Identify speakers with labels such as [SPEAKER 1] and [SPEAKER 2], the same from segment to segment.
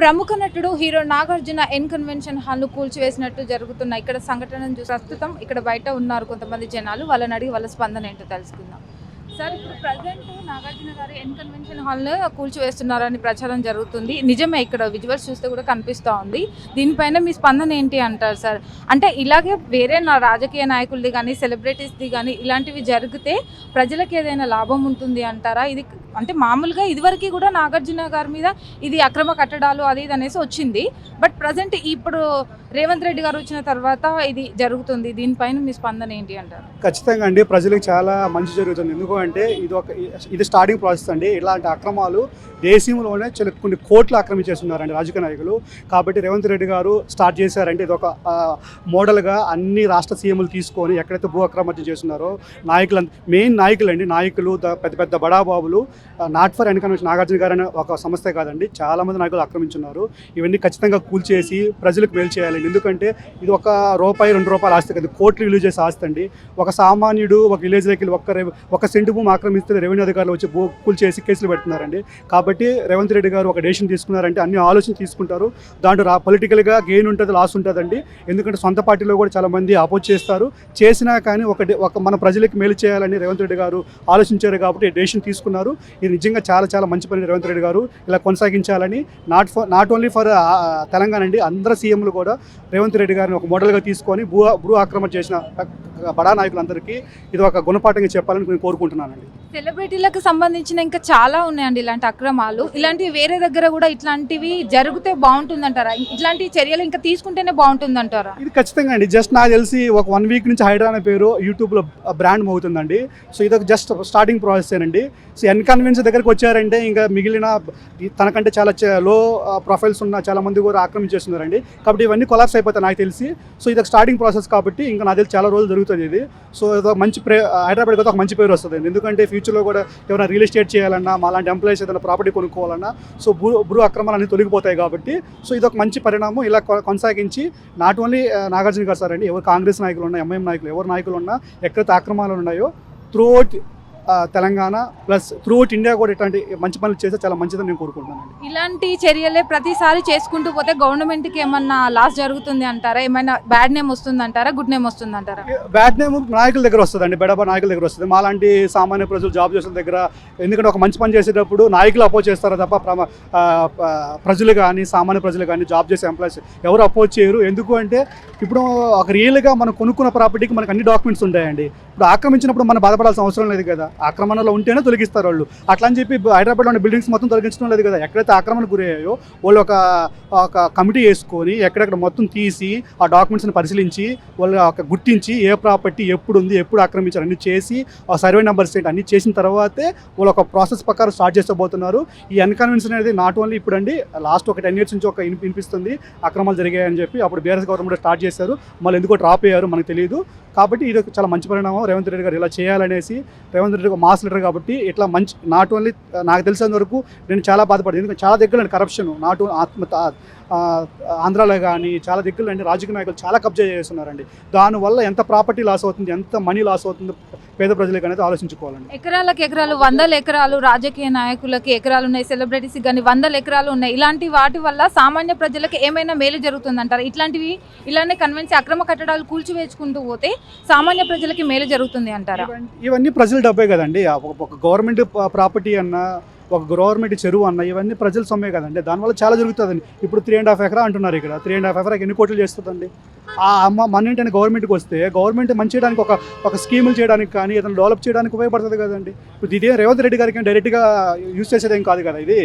[SPEAKER 1] ప్రముఖ నటుడు hero Nagarjuna N convention హాల్ను కూల్చివేసినట్టు జరుగుతున్న ఇక్కడ సంఘటనను చూసి ప్రస్తుతం ఇక్కడ బయట ఉన్నారు కొంతమంది జనాలు. వాళ్ళని అడిగి వాళ్ళ స్పందన ఏంటో తెలుసుకుందాం. సార్ ఇప్పుడు ప్రజెంట్ నాగార్జున గారు ఎన్ కన్వెన్షన్ హాల్ను కూల్చివేస్తున్నారని ప్రచారం జరుగుతుంది. నిజమే ఇక్కడ విజువల్స్ చూస్తే కూడా కనిపిస్తూ ఉంది. దీనిపైన మీ స్పందన ఏంటి అంటారు సార్? అంటే ఇలాగే వేరే నా రాజకీయ నాయకులది కానీ సెలబ్రిటీస్ది కానీ ఇలాంటివి జరిగితే ప్రజలకు ఏదైనా లాభం ఉంటుంది అంటారా? ఇది అంటే మామూలుగా ఇదివరకు కూడా నాగార్జున గారి మీద ఇది అక్రమ కట్టడాలు అది ఇది అనేసి వచ్చింది. బట్ ప్రజెంట్ ఇప్పుడు రేవంత్ రెడ్డి గారు వచ్చిన తర్వాత ఇది జరుగుతుంది. దీనిపైన మీ స్పందన ఏంటి అంటారు?
[SPEAKER 2] ఖచ్చితంగా అండి. ప్రజలకు చాలా మంచి జరుగుతుంది. ఎందుకు అంటే ఇది ఒక ఇది స్టార్టింగ్ ప్రాసెస్ అండి. ఇలాంటి అక్రమాలు దేశంలోనే చాలా కొన్ని కోట్లు ఆక్రమించేస్తున్నారండి రాజకీయ నాయకులు. కాబట్టి రేవంత్ రెడ్డి గారు స్టార్ట్ చేశారంటే ఇది ఒక మోడల్గా అన్ని రాష్ట్ర సీఎంలు తీసుకొని ఎక్కడైతే భూ అక్రమణ చేస్తున్నారో నాయకులు మెయిన్ నాయకులు అండి నాయకులు పెద్ద పెద్ద బడాబాబులు not for N convention Nagarjuna garu అనే ఒక సంస్థే కాదండి. చాలా మంది నాయకులు ఆక్రమించున్నారు. ఇవన్నీ ఖచ్చితంగా కూల్చేసి ప్రజలకు మేలు చేయాలండి ఎందుకంటే ఇది ఒక రూపాయి రెండు రూపాయలు ఆస్తి కదా. కోట్లు విలువ చేసే ఆస్తి అండి. ఒక సామాన్యుడు ఒక విలేజ్లోకి వెళ్ళి ఒక్క ఒక సెంటు భూమి ఆక్రమిస్తే రెవెన్యూ అధికారులు వచ్చి భూ కూల్చేసి కేసులు పెడుతున్నారండి. కాబట్టి రేవంత్ రెడ్డి గారు ఒక డెసిషన్ తీసుకున్నారంటే అన్ని ఆలోచన తీసుకుంటారు. దాంట్లో రా పొలిటికల్గా గెయిన్ ఉంటుంది లాస్ ఉంటుందండి. ఎందుకంటే సొంత పార్టీలో కూడా చాలామంది అపోజ్ చేస్తారు. చేసినా కానీ ఒక ఒక మన ప్రజలకు మేలు చేయాలని రేవంత్ రెడ్డి గారు ఆలోచించారు కాబట్టి డెసిషన్ తీసుకున్నారు. ఇది నిజంగా చాలా చాలా మంచి పని రేవంత్ రెడ్డి గారు ఇలా కొనసాగించాలని not for not only for Telangana అండి అందరు సీఎంలు కూడా రేవంత్ రెడ్డి గారిని ఒక మోడల్గా తీసుకొని భూ భూ ఆక్రమణ చేసిన బడా నాయకులందరికీ ఇది ఒక గుణపాఠంగా చెప్పాలని నేను కోరుకుంటున్నానండి.
[SPEAKER 1] సెలబ్రిటీలకు సంబంధించిన ఇంకా చాలా ఉన్నాయండి ఇలాంటి అక్రమాలు. ఇలాంటివి వేరే దగ్గర కూడా ఇట్లాంటివి జరిగితే బాగుంటుందంటారా? ఇట్లాంటి చర్యలు ఇంకా తీసుకుంటేనే బాగుంటుందంటారా?
[SPEAKER 2] ఇది ఖచ్చితంగా అండి. జస్ట్ నాకు తెలిసి ఒక వన్ వీక్ నుంచి హైడ్రా అనే పేరు యూట్యూబ్లో బ్రాండ్ మోగుతుందండి. సో ఇది ఒక జస్ట్ స్టార్టింగ్ ప్రాసెస్ అండి. సో ఎన్కన్వెన్స్ దగ్గరికి వచ్చారంటే ఇంకా మిగిలిన తనకంటే చాలా లో ప్రొఫైల్స్ ఉన్న చాలా మంది కూడా ఆక్రమించేస్తున్నారండి కాబట్టి ఇవన్నీ కొలాప్స్ అయిపోతాయి నాకు తెలిసి. సో ఇది ఒక స్టార్టింగ్ ప్రాసెస్ కాబట్టి ఇంకా నాకు తెలిసి చాలా రోజులు జరుగుతుంది ఇది. సో మంచి ప్రే హైదరాబాద్కి ఒక మంచి పేరు వస్తుంది ఎందుకంటే ఫ్యూచర్లో కూడా ఎవరైనా రియల్ ఎస్టేట్ చేయాలన్నా మా లాంటి ఎంప్లాయీస్ ఏదైనా ప్రాపర్టీ కొనుక్కోవాలన్నా సో భూ భూ అక్రమాలన్నీ తొలగిపోతాయి కాబట్టి సో ఇది ఒక మంచి పరిణామం. ఇలా కొ- కొనసాగించి నాట్ ఓన్లీ నాగార్జున గారు సార్ అండి ఎవరు కాంగ్రెస్ నాయకులు ఉన్నా ఎంఐఎం నాయకులు ఎవరు నాయకులు ఉన్నా ఎక్కడైతే అక్రమాలు ఉన్నాయో throughout Telangana plus throughout India కూడా ఇట్లాంటి మంచి పనులు చేస్తే చాలా మంచిదని నేను కోరుకుంటున్నానండి
[SPEAKER 1] ఇలాంటి చర్యలే ప్రతిసారి చేసుకుంటూ పోతే గవర్నమెంట్కి ఏమన్నా లాస్ జరుగుతుంది అంటారా? ఏమైనా బ్యాడ్ నేమ్ వస్తుంది అంటారా? గుడ్ నేమ్ వస్తుంది అంటారా?
[SPEAKER 2] బ్యాట్ నేమ్ నాయకుల దగ్గర వస్తుందండి బెడబ నాయకుల దగ్గర వస్తుంది. మాలాంటి సామాన్య ప్రజలు జాబ్ చేసిన దగ్గర ఎందుకంటే ఒక మంచి పని చేసేటప్పుడు నాయకులు అపోజ్ చేస్తారు తప్ప ప్రజలు కానీ సామాన్య ప్రజలు కానీ జాబ్ చేసే ఎంప్లాయీస్ ఎవరు అపోజ్ చేయరు. ఎందుకు అంటే ఇప్పుడు ఒక రియల్గా మనం కొనుక్కున్న ప్రాపర్టీకి మనకు అన్ని డాక్యుమెంట్స్ ఉంటాయండి. ఇప్పుడు ఆక్రమించినప్పుడు మనం బాధపడాల్సిన అవసరం లేదు కదా. ఆక్రమణలో ఉంటేనే తొలగిస్తారు వాళ్ళు. అట్లా అని చెప్పి హైదరాబాద్లో ఉన్న బిల్డింగ్స్ మొత్తం తొలగించడం లేదు కదా. ఎక్కడైతే ఆక్రమణకు గురయ్యాయో వాళ్ళు ఒక ఒక కమిటీ వేసుకొని ఎక్కడెక్కడ మొత్తం తీసి ఆ డాక్యుమెంట్స్ని పరిశీలించి వాళ్ళు ఒక గుర్తించి ఏ ప్రాపర్టీ ఎప్పుడు ఉంది ఎప్పుడు ఆక్రమించారు అన్ని చేసి ఆ సర్వే నెంబర్స్ ఏంటి అన్ని చేసిన తర్వాతే వాళ్ళు ఒక ప్రాసెస్ ప్రకారం స్టార్ట్ చేస్తబోతున్నారు. ఈ అన్కన్వెన్షన్ అనేది నాట్ ఓన్లీ ఇప్పుడు అండి లాస్ట్ ఒక టెన్ ఇయర్స్ నుంచి ఒక వినిపిస్తుంది అక్రమాలు జరిగాయని చెప్పి అప్పుడు బీఆర్ఎస్ గవర్నమెంట్ స్టార్ట్ చేశారు. మళ్ళీ ఎందుకో డ్రాప్ అయ్యారు మనకు తెలియదు కాబట్టి ఇది ఒక చాలా మంచి పరిణామం. రేవంత్ రెడ్డి గారు ఇలా చేయాలనేసి రేవంత్ రెడ్డి ఒక మాస్ లీడర్ కాబట్టి ఇట్లా మంచి నాట్ ఓన్లీ నాకు తెలిసినంత వరకు నేను చాలా బాధపడింది ఎందుకంటే చాలా దగ్గర కరప్షన్ నాట్ ఓన్లీ ఆత్మ ఆంధ్రాలో కానీ చాలా దగ్గరలో అండి రాజకీయ నాయకులు చాలా కబ్జా చేస్తున్నారండి. దానివల్ల ఎంత ప్రాపర్టీ లాస్ అవుతుంది ఎంత మనీ లాస్ అవుతుంది పేద ప్రజలకు అనేది ఆలోచించుకోవాలండి.
[SPEAKER 1] ఎకరాలకు ఎకరాలు వందల ఎకరాలు రాజకీయ నాయకులకి ఎకరాలు ఉన్నాయి సెలబ్రిటీస్ కానీ వందల ఎకరాలు ఉన్నాయి. ఇలాంటి వాటి వల్ల సామాన్య ప్రజలకు ఏమైనా మేలు జరుగుతుందంటారా? ఇట్లాంటివి ఇలానే కన్వెన్సీ అక్రమ కట్టడాలు కూల్చివేసుకుంటూ పోతే సామాన్య ప్రజలకి మేలు జరుగుతుంది అంటారా?
[SPEAKER 2] ఇవన్నీ- ప్రజల డబ్బే కదండి. ఒక గవర్నమెంట్ ప్రాపర్టీ అన్న ఒక గవర్నమెంట్ చెరువు అన్న ఇవన్నీ ప్రజల సొమ్మే కదండి. దానివల్ల చాలా జరుగుతుందండి. ఇప్పుడు త్రీ అండ్ హాఫ్ ఎకరా అంటున్నారు ఇక్కడ. త్రీ అండ్ హాఫ్ ఎకరాకి ఎన్ని కోట్లు చేస్తుందండి? ఆ అమ్మ మన ఏంటంటే గవర్నమెంట్కి వస్తే గవర్నమెంట్ మంచి చేయడానికి ఒక ఒక స్కీములు చేయడానికి కానీ ఏదైనా డెవలప్ చేయడానికి ఉపయోగపడుతుంది కదండి. ఇప్పుడు ఇదే రేవంత్ రెడ్డి గారికి డైరెక్ట్గా యూజ్ చేసేదేం కాదు కదా ఇది.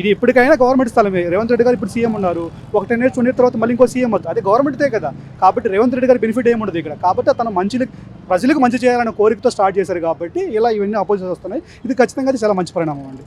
[SPEAKER 2] ఇది ఇప్పటికైనా గవర్నమెంట్ స్థలమే. రేవంత్ రెడ్డి గారు ఇప్పుడు సీఎం ఉన్నారు. ఒక టెన్ ఇయర్స్ ట్వంటీ తర్వాత మళ్ళీ ఇంకో సీఎం అవుతుంది అది గవర్నమెంట్దే కదా. కాబట్టి రేవంత్ రెడ్డి గారి బెనిఫిట్ ఏముండదు ఇక్కడ. కాబట్టి తన మంచి ప్రజలకు మంచి చేయాలనే కోరికతో స్టార్ట్ చేశారు కాబట్టి ఇలా ఇవన్నీ అపోజిట్ వస్తున్నాయి. ఇది ఖచ్చితంగా చాలా మంచి పరిణామం అండి.